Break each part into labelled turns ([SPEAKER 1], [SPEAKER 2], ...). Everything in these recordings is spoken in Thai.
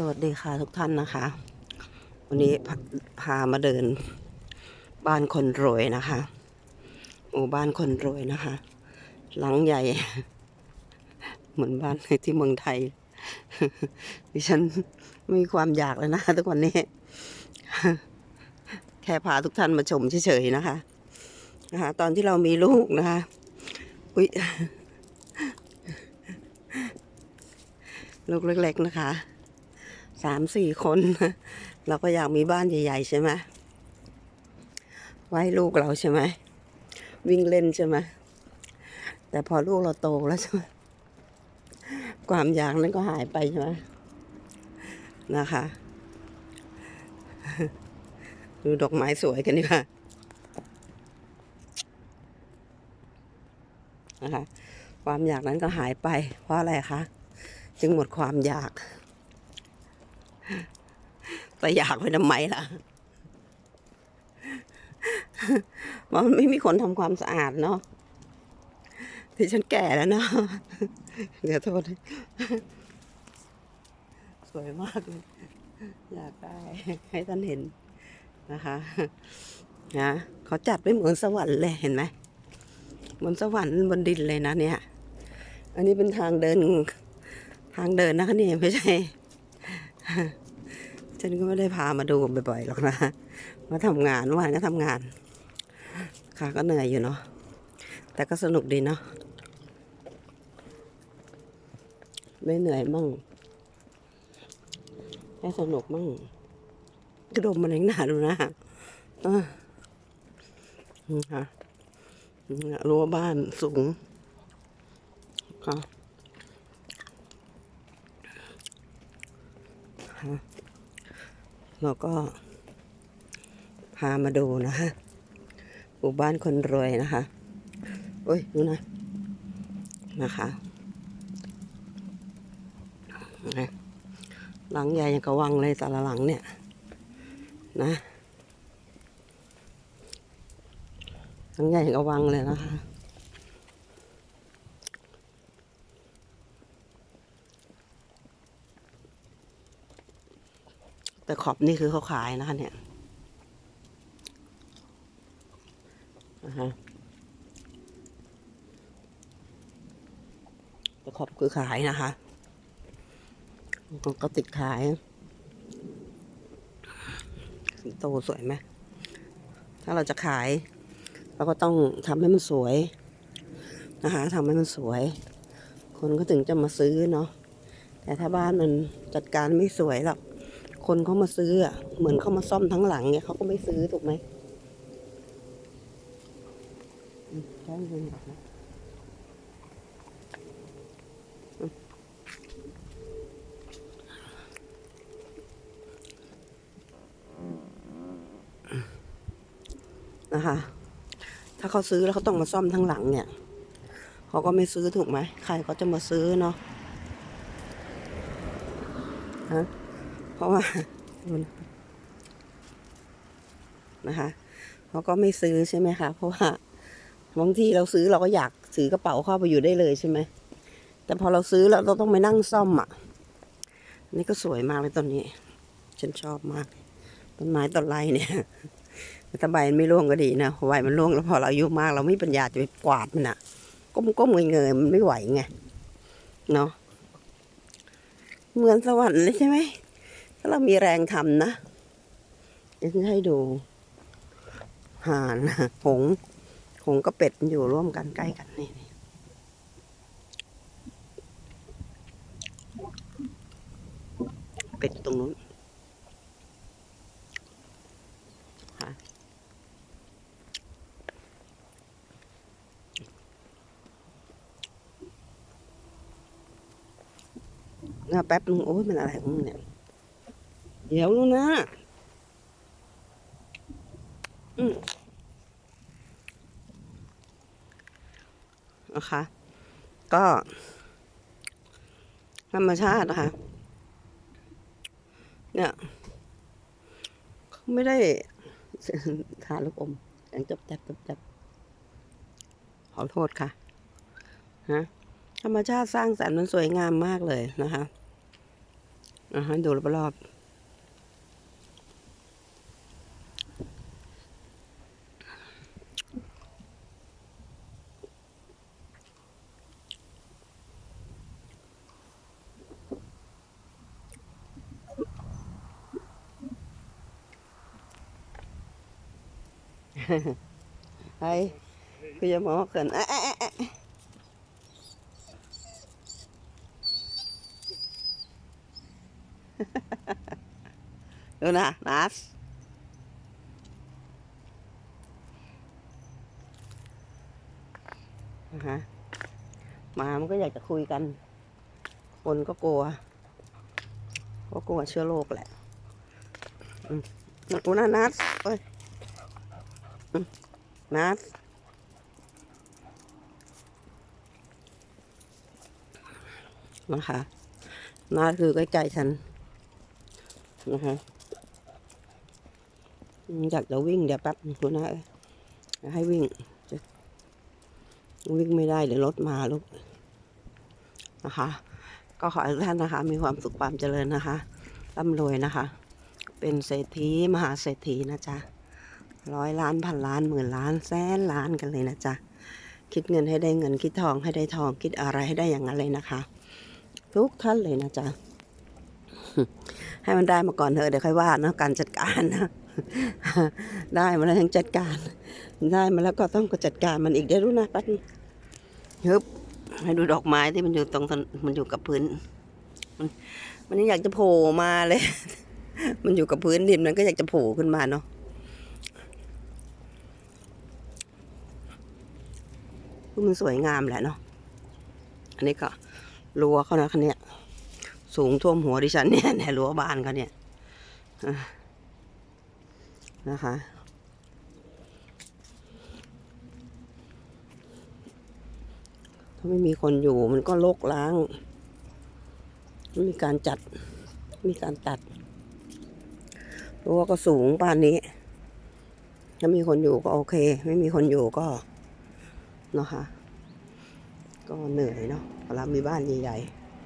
[SPEAKER 1] สวัสดีค่ะทุกท่านนะคะ วันนี้พาพามาเดิน บ้านคนรวยนะคะหมู่บ้านคนรวยนะคะ หลังใหญ่ เหมือนบ้านที่เมืองไทย ดิฉันไม่มีความอยากแล้วนะทุกวันนี้ แค่พาทุกท่านมาชมเฉยๆนะคะนะคะตอนที่เรามีลูกนะคะอุ้ยลูกเล็กๆนะคะ สามสี่คนเราก็อยากมีบ้านใหญ่ๆใช่ไหมไว้ลูกเราใช่ไหมวิ่งเล่นใช่ไหมแต่พอลูกเราโตแล้วใช่ไหมความอยากนั้นก็หายไปใช่ไหมนะคะ ดูดอกไม้สวยกันดีกว่านะคะความอยากนั้นก็หายไป เพราะอะไรคะ จึงหมดความอยาก ไปอยากไปทำไมล่ะมันไม่มีคนทำความสะอาดเนาะที่ฉันแก่แล้วเนาะเดี๋ยวโทษสวยมากเลยอยากได้ให้ท่านเห็นนะคะนะเขาจัดไปเหมือนสวรรค์เลยเห็นไหมเหมือนสวรรค์บนดินเลยนะเนี่ย อันนี้เป็นทางเดินทางเดินนะคะนี่ไม่ใช่ ฉันก็ไม่ได้พามาดูบ่อยๆหรอกนะมาทำงานเมื่อวานก็ทำงาน ค่ะก็เหนื่อยอยู่เนาะแต่ก็สนุกดีเนาะไม่เหนื่อยมั่งให้สนุกมั่งกระดมมันเองหนาดูนะอะนี่ค่ะรั้วบ้านสูงค่ะ เราก็ พามาดูนะคะหมู่บ้านคนรวยนะคะโอ้ยดูนะนะคะนะหลังใหญ่ยังกระวังเลยแต่ละหลังเนี่ย นะหลังใหญ่ยังกระวังเลยนะคะ แต่ขอบนี่คือเขาขายนะคะเนี่ยนะฮะแต่ขอบคือขายนะคะก็ติดขายสิงโตสวยไหมถ้าเราจะขาย เราก็ต้องทำให้มันสวยนะคะทำให้มันสวย คนก็ถึงจะมาซื้อเนาะแต่ถ้าบ้านมันจัดการไม่สวยหรอก คนเขามาซื้ออะเหมือนเขามาซ่อมทั้งหลังเนี่ยเขาก็ไม่ซื้อถูกไหมใช่เงินหรอกนะนะคะ ถ้าเขาซื้อแล้วเขาต้องมาซ่อมทั้งหลังเนี่ยเขาก็ไม่ซื้อถูกไหม ใครเขาจะมาซื้อเนาะฮะ เพราะว่าดูนะนะคะเขาก็ไม่ซื้อใช่ไหมคะเพราะว่าบางทีเราซื้อเราก็อยากถือกระเป๋าเข้าไปอยู่ได้เลยใช่ไหมแต่พอเราซื้อแล้วเราต้องไปนั่งซ่อมอะนี่ก็สวยมากเลยต้นนี้ ฉันชอบมาก ต้นไม้ต้นไรเนี่ยแต่ใบมันไม่ร่วงก็ดีนะใบมันร่วงแล้วพอเราอายุมาก เราไม่มีปัญญาจะไปกวาดมันอะก้มก้มเงยเงยมันไม่ไหวไงเนาะเหมือนสวรรค์เลยใช่ไหมาเรามีแรงทำนะเดี๋ยวฉันให้ดูห่านหงหงกับเป็ดมันอยู่ร่วมกันใกล้กันนี่นี่เป็ดตรงนู้นค่ะแล้วแป๊บนึงโอ้ยมันอะไรของมึงเนี่ย เดี๋ยวนู้นนะอืมนะคะ ก็ ธรรมชาตินะคะ เนี่ยเขาไม่ได้ทานลูกอมอย่างจับจับจับจับขอโทษค่ะฮะธรรมชาติสร้างสรรค์มันสวยงามมากเลยนะคะอะให้ดูรอบๆ Đây, bây giờ mở hình. À, à, à. Rồi nè, nè. Hả? Mà nó có giờ จะคุยกัน คนก็กลัว ก็กลัวเชื้อโรคแหละ อืมนั่นนัดเอ้ย นัสนะคะนัสคือใกล้ๆฉันนะคะอยากจะวิ่งเดี๋ยวแป๊บคุณนะเอ้ยจะให้วิ่งวิ่งไม่ได้เดี๋ยวรถมาลูกนะคะ ก็ขอให้ทุกท่านนะคะ มีความสุขความเจริญนะคะร่ำรวยนะคะ เป็นเศรษฐีมหาเศรษฐีนะจ๊ะ ร้อยล้านพันล้านหมื่นล้านแสนล้านกันเลยนะจ๊ะคิดเงินให้ได้เงินคิดทองให้ได้ทองคิดอะไรให้ได้อย่างนั้นเลยนะคะ ทุกท่านเลยนะจ๊ะให้มันได้มาก่อนเถอะเดี๋ยวค่อยว่าเนอะการจัดการนะได้มาแล้วทั้งจัดการ ได้มาแล้วก็ต้องก็จัดการมันอีกได้รู้นะแป๊บฮึบให้ดูดอกไม้ที่มันอยู่ตรงมันอยู่กับพื้น มันมันอยากจะโผล่มาเลย มันอยู่กับพื้นดินมันก็อยากจะโผล่ขึ้นมาเนาะ มันสวยงามแหละเนาะอันนี้ก็รั้วเขานะคันเนี้ยสูงท่วมหัวดิฉันเนี่ยในรั้วบ้านเขาเนี่ยนะคะถ้าไม่มีคนอยู่มันก็รกล้างไม่มีการจัดม่มีการตัดรั้วก็สูงป่านนี้ ถ้ามีคนอยู่ก็โอเค ไม่มีคนอยู่ก็ เนาะค่ะ ก็เหนื่อยเนาะเวลามีบ้านใหญ่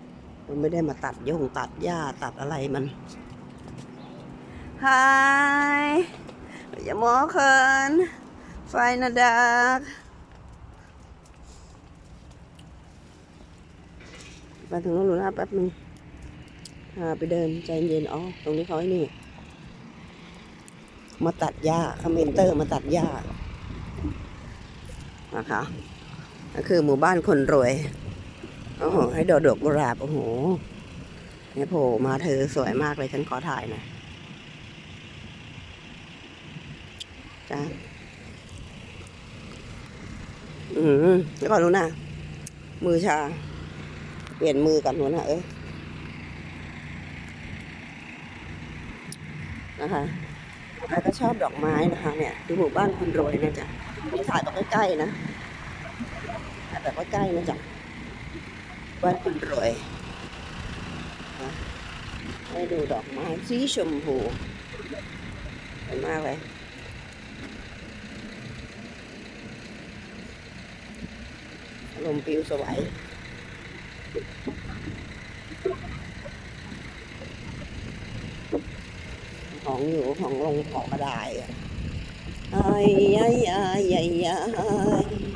[SPEAKER 1] ๆมันไม่ได้มาตัดยงตัดหญ้าตัดอะไรมันฮายอย่ามองเขินไฟนาดากไปถึงนู้นหนูนะแป๊บนึงพาไปเดินใจเย็นอ๋อตรงนี้เขาไอ้นี่ มาตัดหญ้าคอมเมนเตอร์มาตัดหญ้า นะคะ ก็คือหมู่บ้านคนรวย โอ้โห ให้ดอกดอกกุหลาบ โอ้โหนี่โผล่มาเธอสวยมากเลยฉันขอถ่ายหน่อยจ้าอืมแล้วก่อนรู้นะมือชา เปลี่ยนมือกันหัวหน้าเอ้ยนะคะแล้วก็ชอบดอกไม้นะคะ เนี่ยที่หมู่บ้านคนรวยเนี่ยจ้ะนี่ถ่ายแบบใกล้ๆนะ แบบใกล้นะจ๊ะบ้านคนรวยให้ดูดอกไม้สีชมพูสวยมากเลยลมปิวสวยของอยู่ของลงของกระไดอะไอ้ยายยาย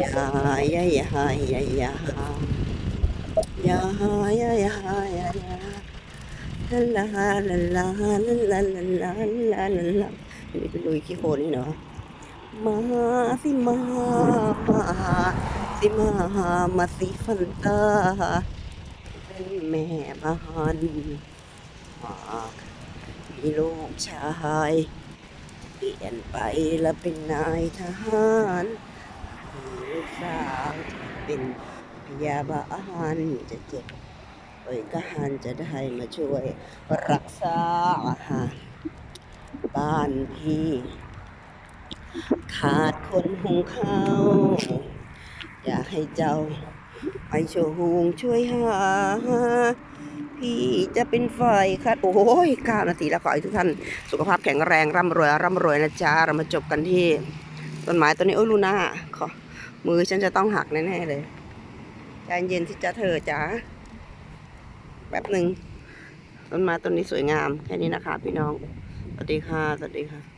[SPEAKER 1] ยายยายยายยายยายยายยายยายายายายาลาลาลาลาลาลาลาลาลาลาลาอันนี้เป็นลุยขี้โคลนี่เนาะมาสิมาสิมามาสิฟันตาเป็นแม่บ้านหามีลูกชาย เปลี่ยนไปแล้วเป็นนายทหาร ลูกสาวเป็นพยาบาลจะเจ็บเอ้ยก็หันจะได้มาช่วย รักษาค่ะบ้านพี่ ขาดคนหุงข้าวอยากให้เจ้าไปช่วยหุงช่วยหา พี่จะเป็นฝ่ายคัดโอ้ยเก้านาทีแล้วขอให้ทุกท่าน สุขภาพแข็งแรงร่ำรวยร่ำรวยนะจ๊ะ เรามาจบกันที่ต้นไม้ต้นนี้โอ้ยลูน่าขอ มือฉันจะต้องหักแน่ๆเลยใจเย็นที่จะเธอจ๋าแป๊บหนึ่งต้นไม้ต้นนี้สวยงาม แค่นี้นะคะพี่น้อง สวัสดีค่ะ สวัสดีค่ะ